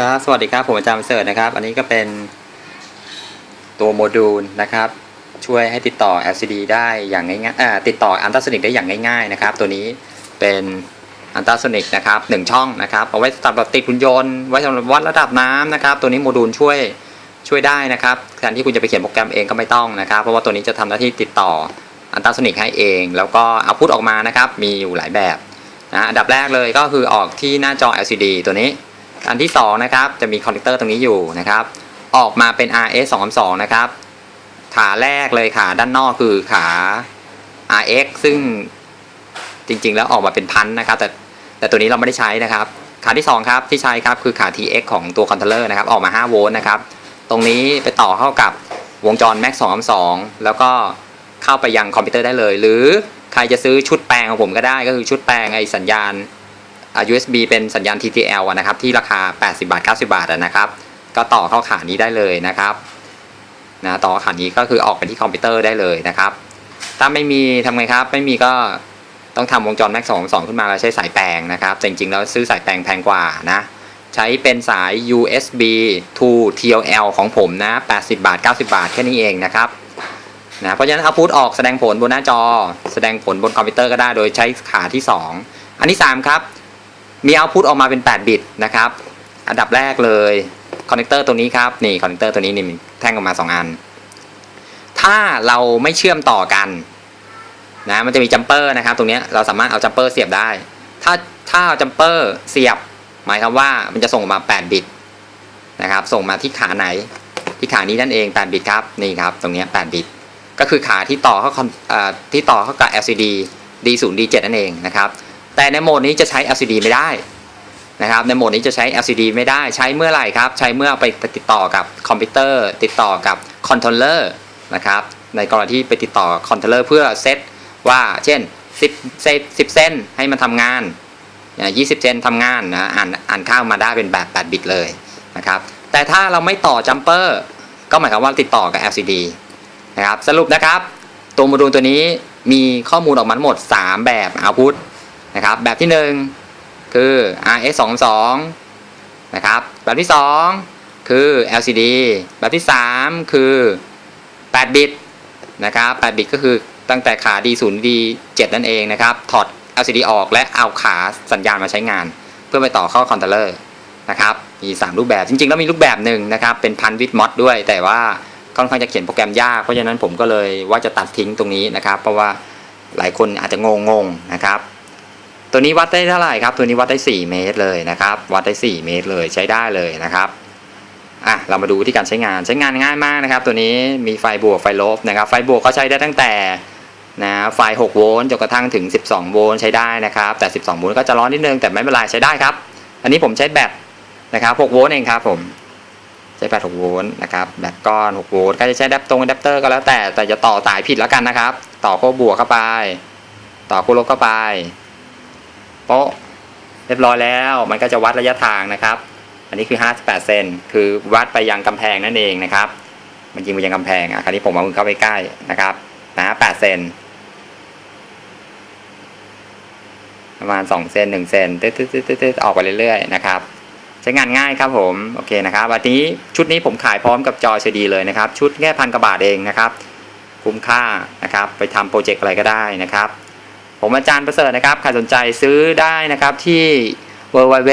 ครับ สวัสดีครับ ผมอาจารย์เสริฐนะครับ อันนี้ก็เป็นตัวโมดูลนะครับ ช่วยให้ติดต่อ LCD ได้อย่างง่ายๆติดต่ออันตราโซนิกได้อย่างง่ายๆนะครับ ตัวนี้เป็นอันตราโซนิกนะครับหนึ่งช่องนะครับ เอาไว้สำหรับติดหุ่นยนต์ ไว้สำหรับวัดระดับน้ำนะครับ ตัวนี้โมดูลช่วยช่วยได้นะครับแทนที่คุณจะไปเขียนโปรแกรมเองก็ไม่ต้องนะครับ เพราะว่าตัวนี้จะทำหน้าที่ติดต่ออันตราโซนิกให้เอง แล้วก็เอาพุทออกมานะครับ มีอยู่หลายแบบนะอันดับแรกเลยก็คือออกที่หน้าจอ LCD ตัวนี้ อันที่2นะครับจะมีคอนเนคเตอร์ตรงนี้อยู่นะครับ ออกมาเป็น RS 2 2นะครับ ขาแรกเลยขาด้านนอกคือขา RX ซึ่งจริงๆ แล้วออกมาเป็นพันนะครับ แต่แต่ตัวนี้เราไม่ได้ใช้นะครับ ขาที่ 2 ครับที่ใช้ครับคือขา TX ของตัวคอนโทรลเลอร์นะครับ ออกมา 5 โวลต์นะครับ ตรงนี้ไปต่อเข้ากับวงจร Max 2 2แล้วก็เข้าไปยังคอมพิวเตอร์ได้เลย หรือใครจะซื้อชุดแปลงของผมก็ได้ก็คือชุดแปลงไอสัญญาณ USB เป็นสัญญาณ TTL อะนะครับที่ราคา 80 บาท 90 บาทนะครับ ก็ต่อเข้าขานี้ได้เลยนะครับนะต่อขานี้ก็คือออกไปที่คอมพิวเตอร์ได้เลยนะครับ ถ้าไม่มีทำไงครับ ไม่มีก็ต้องทำวงจร Max 2 2ขึ้นมาแล้วใช้สายแปลงนะครับ จริงๆ แล้วซื้อสายแปลงแพงกว่านะ ใช้เป็นสาย USB to TLL ของผมนะ 80 บาท 90 บาทแค่นี้เองนะครับนะเพราะฉะนั้นเอาพุทออกแสดงผลบนหน้าจอ แสดงผลบนคอมพิวเตอร์ก็ได้โดยใช้ขาที่ 2 อันที่ 3 ครับ มีเอาพุทออกมาเป็น 8 บิตนะครับ อันดับแรกเลยคอนเนคเตอร์ตัวนี้ครับ นี่คอนเนคเตอร์ตัวนี้นี่แท่งออกมา 2 อัน ถ้าเราไม่เชื่อมต่อกันนะมันจะมีจัมเปอร์นะครับ ตรงนี้เราสามารถเอาจัมเปอร์เสียบได้ ถ้าถ้าเอาจัมเปอร์เสียบ หมายความว่ามันจะส่งมา 8 บิตนะครับ ส่งมาที่ขาไหน ที่ขานี้นั่นเอง 8 บิตครับ นี่ครับ ตรงนี้ 8 บิต ก็คือขาที่ต่อเข้าคอนที่ต่อเข้ากับ LCD D0 D7 นั่นเองนะครับ แต่ในโหมดนี้จะใช้ LCD ไม่ได้นะครับ ในโหมดนี้จะใช้ LCD ไม่ได้ใช้เมื่อไหร่ครับ ใช้เมื่อไปติดต่อกับคอมพิวเตอร์ ติดต่อกับคอนโทรลเลอร์นะครับในกรณีที่ไปติดต่อคอนโทรลเลอร์เพื่อเซตว่าเช่น 10 เซต10 เส้นให้มันทำงานอ่า20 เซนทำงานนะอ่านอ่านข้าวมาได้เป็นแบบ 8 บิตเลยนะครับแต่ถ้าเราไม่ต่อจัมเปอร์ก็หมายความว่าติดต่อกับ LCD นะครับสรุปนะครับ ตัวโมดูลตัวนี้มีข้อมูลออกมาทั้งหมด 3 แบบ output นะครับ แบบที่ 1 คือ RS 2 2นะครับ แบบที่ 2 คือ LCD แบบที่ 3 คือ 8 บิตนะครับ8บิตก็คือตั้งแต่ขา D0 D7 นั่นเองนะครับ ถอด LCD ออกและเอาขาสัญญาณมาใช้งาน เพื่อไปต่อเข้าคอนโทรลเลอร์นะครับ มี 3 รูปแบบ จริงๆ แล้วมีรูปแบบหนึ่งนะครับ เป็นพันวิดมอดด้วย แต่ว่าค่อนข้างจะเขียนโปรแกรมยาก เพราะฉะนั้นผมก็เลยว่าจะตัดทิ้งตรงนี้นะครับ เพราะว่าหลายคนอาจจะงงๆนะครับ ตัวนี้วัดได้เท่าไหร่ครับ ตัวนี้วัดได้ 4 เมตรเลยนะครับ วัดได้ 4 เมตรเลยใช้ได้เลยนะครับอะเรามาดูวิธีการใช้งานใช้งานง่ายมากนะครับ ตัวนี้มีไฟบวกไฟลบนะครับ ไฟบวกก็ใช้ได้ตั้งแต่นะไฟ 6 โวลต์จนกระทั่งถึง 12 โวลต์ใช้ได้นะครับ แต่ 12 โวลต์ก็จะร้อนนิดนึงแต่ไม่เป็นไรใช้ได้ครับ อันนี้ผมใช้แบตนะครับ 6 โวลต์เองครับผมใช้แบต 6 โวลต์นะครับแบตก้อน 6 โวลต์ก็จะใช้แดปตรงแดปเตอร์ก็แล้วแต่แต่จะต่อสายผิดแล้วกันนะครับ ต่อขั้วบวกเข้าไป ต่อขั้วลบเข้าไป โป๊ะเรียบร้อยแล้ว มันก็จะวัดระยะทางนะครับ อันนี้คือ 58 เซนคือวัดไปยังกำแพงนั่นเองนะครับ มันยิงไปยังกำแพงอะคราวนี้ผมเอามือเข้าไปใกล้นะครับนะ8เซนประมาณ 2 เซน1เซนตึ๊ดตึ๊ดตึ๊ดตึ๊ดออกไปเรื่อยๆนะครับใช้งานง่ายครับผมโอเคนะครับวันนี้ชุดนี้ผมขายพร้อมกับจอ CD เลยนะครับ ชุดแค่พันกว่าบาทเองนะครับ คุ้มค่านะครับ ไปทำโปรเจกต์อะไรก็ได้นะครับ ผมอาจารย์ประเสริฐนะครับใครสนใจซื้อได้นะครับที่ www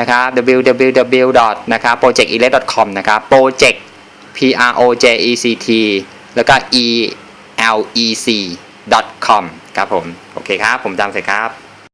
นะครับ www. นะครับ projectelect.com นะครับ project p r o j e c t แล้วก็ e l e c com ครับผม โอเคครับ ผมจำเสร็จครับ